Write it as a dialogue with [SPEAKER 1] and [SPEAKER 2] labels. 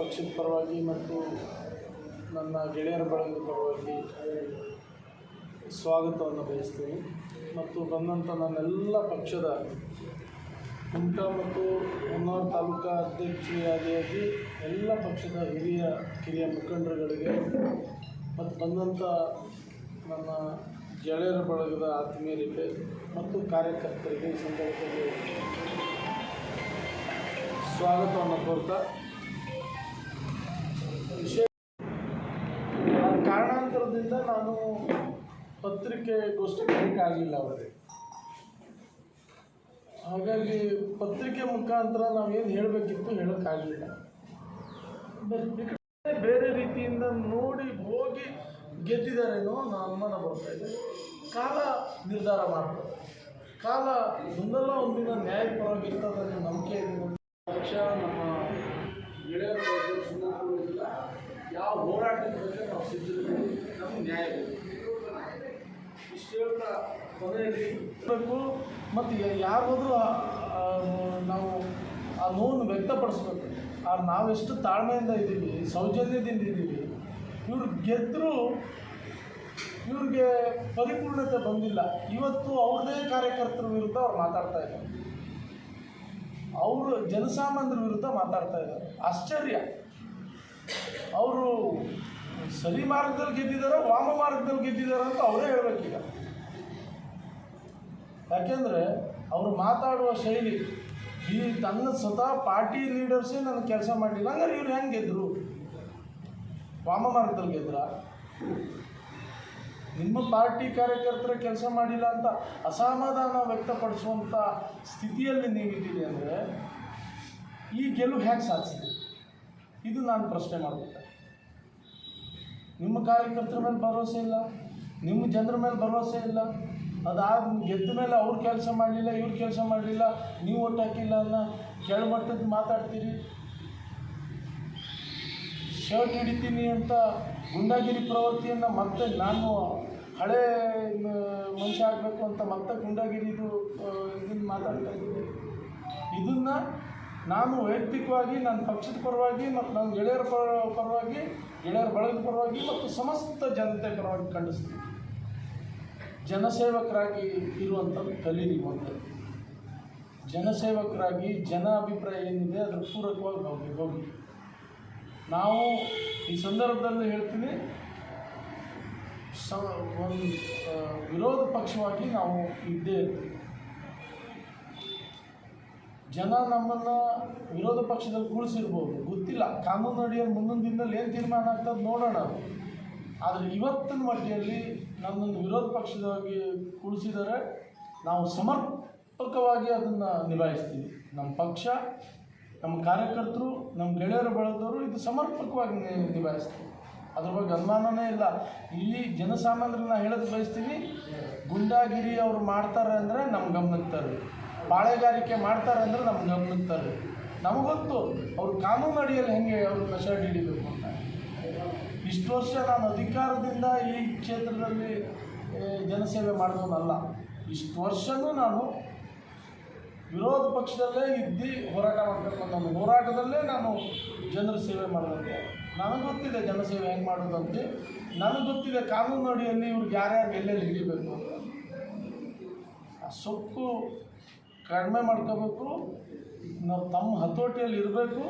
[SPEAKER 1] ಪಕ್ಷದ ಪರವಾಗಿ ಮತ್ತು ನನ್ನ ಗೆಳೆಯರ ಬಳಗದ ಪರವಾಗಿ ಸ್ವಾಗತವನ್ನು ಬಯಸ್ತೀನಿ. ಮತ್ತು ಬಂದಂಥ ನನ್ನೆಲ್ಲ ಪಕ್ಷದ ಕುಮಟಾ ಮತ್ತು ಹೊನ್ನಾವರ ತಾಲೂಕಾ ಅಧ್ಯಕ್ಷರಾದಿಯಾಗಿ ಎಲ್ಲ ಪಕ್ಷದ ಹಿರಿಯ, ಕಿರಿಯ ಮುಖಂಡರುಗಳಿಗೆ ಮತ್ತು ಬಂದಂಥ ನನ್ನ ಗೆಳೆಯರ ಬಳಗದ ಆತ್ಮೀಯರಿಗೆ ಮತ್ತು ಕಾರ್ಯಕರ್ತರಿಗೆ ಈ ಸಂದರ್ಭದಲ್ಲಿ ಸ್ವಾಗತವನ್ನು ಕೋರ್ತಾ ಕಾರಣಾಂತರದಿಂದ ನಾನು ಪತ್ರಿಕೆಗೋಷ್ಠಿ ಆಗಲಿಲ್ಲ ಅವರಿಗೆ. ಹಾಗಾಗಿ ಪತ್ರಿಕೆ ಮುಖಾಂತರ ನಾವೇನು ಹೇಳಬೇಕಿತ್ತು ಹೇಳೋಕ್ಕಾಗಲಿಲ್ಲ ಬೇರೆ ರೀತಿಯಿಂದ ನೋಡಿ ಹೋಗಿ ಗೆದ್ದಿದ್ದಾರೇನೋ ನಾನು ಅನುಮಾನ ಬರ್ತಾ ಇದೆ. ಕಾಲ ನಿರ್ಧಾರ ಮಾಡ್ತದೆ ಕಾಲ ಒಂದಲ್ಲ ಒಂದಿನ ನ್ಯಾಯ ಪರವಾಗಿರ್ತದೆ ಅನ್ನೋ ನಂಬಿಕೆ ಪಕ್ಷ ನಮ್ಮ ಗೆಳೆಯರ ಯಾವ ಹೋರಾಟದ ಬಗ್ಗೆ ನಾವು ಸಿದ್ಧರಿದ್ದೀವಿ. ನಮ್ಗೆ ನ್ಯಾಯ ಇಷ್ಟು ಕೊನೆಯಲ್ಲಿ ಮತ್ತು ಯಾರಾದರೂ ನಾವು ಆ ನೋವನ್ನು ವ್ಯಕ್ತಪಡಿಸ್ಬೇಕು. ಆ ನಾವೆಷ್ಟು ತಾಳ್ಮೆಯಿಂದ ಇದ್ದೀವಿ, ಸೌಜನ್ಯದಿಂದ ಇದ್ದೀವಿ, ಇವ್ರು ಗೆದ್ದರೂ ಇವ್ರಿಗೆ ಪರಿಪೂರ್ಣತೆ ಬಂದಿಲ್ಲ. ಇವತ್ತು ಅವ್ರದೇ ಕಾರ್ಯಕರ್ತರ ವಿರುದ್ಧ ಅವ್ರು ಮಾತಾಡ್ತಾ ಇದ್ದಾರೆ. ಅವರು ಜನಸಾಮಾನ್ಯರ ವಿರುದ್ಧ ಮಾತಾಡ್ತಾ ಇದ್ದಾರೆ. ಆಶ್ಚರ್ಯ. ಅವರು ಸರಿ ಮಾರ್ಗದಲ್ಲಿ ಗೆದ್ದಿದ್ದಾರೆ ವಾಮ ಮಾರ್ಗದಲ್ಲಿ ಗೆದ್ದಿದ್ದಾರೆ ಅಂತ ಅವರೇ ಹೇಳಬೇಕೀಗ. ಯಾಕೆಂದರೆ ಅವರು ಮಾತಾಡುವ ಶೈಲಿ, ಈ ತನ್ನ ಸ್ವತಃ ಪಾರ್ಟಿ ಲೀಡರ್ಸೇ ನನ್ನ ಕೆಲಸ ಮಾಡಿಲ್ಲ ಹಂಗಾರೆ ಇವ್ರು ಹೆಂಗೆ ಗೆದ್ದರು ವಾಮ ಮಾರ್ಗದಲ್ಲಿ ಗೆದ್ರ? ನಿಮ್ಮ ಪಾರ್ಟಿ ಕಾರ್ಯಕರ್ತರ ಕೆಲಸ ಮಾಡಿಲ್ಲ ಅಂತ ಅಸಮಾಧಾನ ವ್ಯಕ್ತಪಡಿಸುವಂಥ ಸ್ಥಿತಿಯಲ್ಲಿ ನೀವಿದ್ದೀರಿ ಅಂದರೆ ಈ ಗೆಲುವು ಹೇಗೆ ಸಾಧಿಸಿದೆ. ಇದು ನಾನು ಪ್ರಶ್ನೆ ಮಾಡ್ಬೇಕು ನಿಮ್ಮ ಕಾರ್ಯಕರ್ತರ ಮೇಲೆ ಭರವಸೆ ಇಲ್ಲ, ನಿಮ್ಮ ಜನರ ಮೇಲೆ ಭರವಸೆ ಇಲ್ಲ. ಅದಾದ ಗೆದ್ದ ಮೇಲೆ ಅವ್ರ ಕೆಲಸ ಮಾಡಲಿಲ್ಲ, ಇವ್ರು ಕೆಲಸ ಮಾಡಲಿಲ್ಲ, ನೀವು ಒಟ್ಟು ಹಾಕಿಲ್ಲ ಅನ್ನೋ ಕೆಳಮಟ್ಟದ ಮಾತಾಡ್ತೀರಿ. ಶರ್ಟ್ ಹಿಡಿತೀನಿ ಅಂತ ಗುಂಡಾಗಿರಿ ಪ್ರವೃತ್ತಿಯನ್ನು ಮತ್ತೆ ನಾನು ಹಳೆ ಮನುಷ್ಯ ಆಗಬೇಕು ಅಂತ ಮತ್ತೆ ಗುಂಡಾಗಿರಿದು ಇದನ್ನು ಮಾತಾಡ್ತಾ ಇದ್ದೀನಿ. ಇದನ್ನು ನಾನು ವೈಯಕ್ತಿಕವಾಗಿ, ನನ್ನ ಪಕ್ಷದ ಪರವಾಗಿ, ಮತ್ತು ನನ್ನ ಗೆಳೆಯರ ಪರ, ಪರವಾಗಿ, ಗೆಳೆಯರ ಬಳಗದ ಪರವಾಗಿ ಮತ್ತು ಸಮಸ್ತ ಜನತೆ ಪರವಾಗಿ ಖಂಡಿಸ್ತೀನಿ. ಜನಸೇವಕರಾಗಿ ಇರುವಂಥದ್ದು ಕಲೀರಿ ನೀವು ಜನಸೇವಕರಾಗಿ ಜನ ಅಭಿಪ್ರಾಯ ಏನಿದೆ ಅದರ ಪೂರಕವಾಗಿ ಹೋಗಿ ಹೋಗಿ. ನಾವು ಈ ಸಂದರ್ಭದಲ್ಲಿ ಹೇಳ್ತೀನಿ, ಸ, ಒಂದು ವಿರೋಧ ಪಕ್ಷವಾಗಿ ನಾವು ಇದ್ದೇ ಇರ್ತೀವಿ ಜನ ನಮ್ಮನ್ನು ವಿರೋಧ ಪಕ್ಷದಲ್ಲಿ ಕೂಡಿಸಿರ್ಬೋದು ಗೊತ್ತಿಲ್ಲ. ಕಾನೂನು ಅಡಿಯಲ್ಲಿ ಮುಂದಿನ ದಿನದಲ್ಲಿ ಏನು ತೀರ್ಮಾನ ಆಗ್ತದೆ ನೋಡೋಣ. ಆದರೆ ಇವತ್ತಿನ ಮಟ್ಟಿಯಲ್ಲಿ ನಮ್ಮನ್ನು ವಿರೋಧ ಪಕ್ಷದವಾಗಿ ಕೂಡಿಸಿದರೆ ನಾವು ಸಮರ್ಪಕವಾಗಿ ಅದನ್ನು ನಿಭಾಯಿಸ್ತೀವಿ. ನಮ್ಮ ಪಕ್ಷ, ನಮ್ಮ ಕಾರ್ಯಕರ್ತರು, ನಮ್ಮ ಗೆಳೆಯರು ಬಳದವರು ಇದು ಸಮರ್ಪಕವಾಗಿ ನಿಭಾಯಿಸ್ತೀವಿ. ಅದ್ರ ಬಗ್ಗೆ ಅನುಮಾನನೇ ಇಲ್ಲ. ಇಲ್ಲಿ ಜನಸಾಮಾನ್ಯರನ್ನ ಹೇಳೋದು ಬಯಸ್ತೀವಿ ಗುಂಡಾಗಿರಿ ಅವ್ರು ಮಾಡ್ತಾರೆ ಅಂದರೆ ನಮ್ಮ ಗಮನಕ್ಕೆ ತರ್ರಿ ಬಾಳೆಗಾರಿಕೆ ಮಾಡ್ತಾರೆ ಅಂದರೆ ನಮ್ಗೆ ಗಮನಿಸ್ತಾರೆ. ನಮಗೊತ್ತು ಅವ್ರು ಕಾನೂನು ಅಡಿಯಲ್ಲಿ ಹೆಂಗೆ ಅವ್ರನ್ನ ಶರ್ಟ್ ಹಿಡಿಬೇಕು ಅಂತ. ಇಷ್ಟು ವರ್ಷ ನಾನು ಅಧಿಕಾರದಿಂದ ಈ ಕ್ಷೇತ್ರದಲ್ಲಿ ಜನಸೇವೆ ಮಾಡಿದವನಲ್ಲ. ಇಷ್ಟು ವರ್ಷವೂ ನಾನು ವಿರೋಧ ಪಕ್ಷದಲ್ಲೇ ಇದ್ದು, ಹೋರಾಟ ಮಾಡ್ತಕ್ಕಂಥ ಹೋರಾಟದಲ್ಲೇ ನಾನು ಜನರ ಸೇವೆ ಮಾಡಬೇಕು ನನಗೆ ಗೊತ್ತಿದೆ ಜನಸೇವೆ ಹೆಂಗೆ ಮಾಡೋದಂತೆ. ನನಗೆ ಗೊತ್ತಿದೆ ಕಾನೂನು ಅಡಿಯಲ್ಲಿ ಇವ್ರಿಗೆ ಯಾರ್ಯಾರು ಎಲ್ಲೆಲ್ಲಿ ಹಿಡಿಬೇಕು ಅಂತ. ಆ ಸೊಕ್ಕು ಕಡಿಮೆ ಮಾಡ್ಕೋಬೇಕು. ನಾವು ತಮ್ಮ ಹತೋಟಿಯಲ್ಲಿ ಇರಬೇಕು.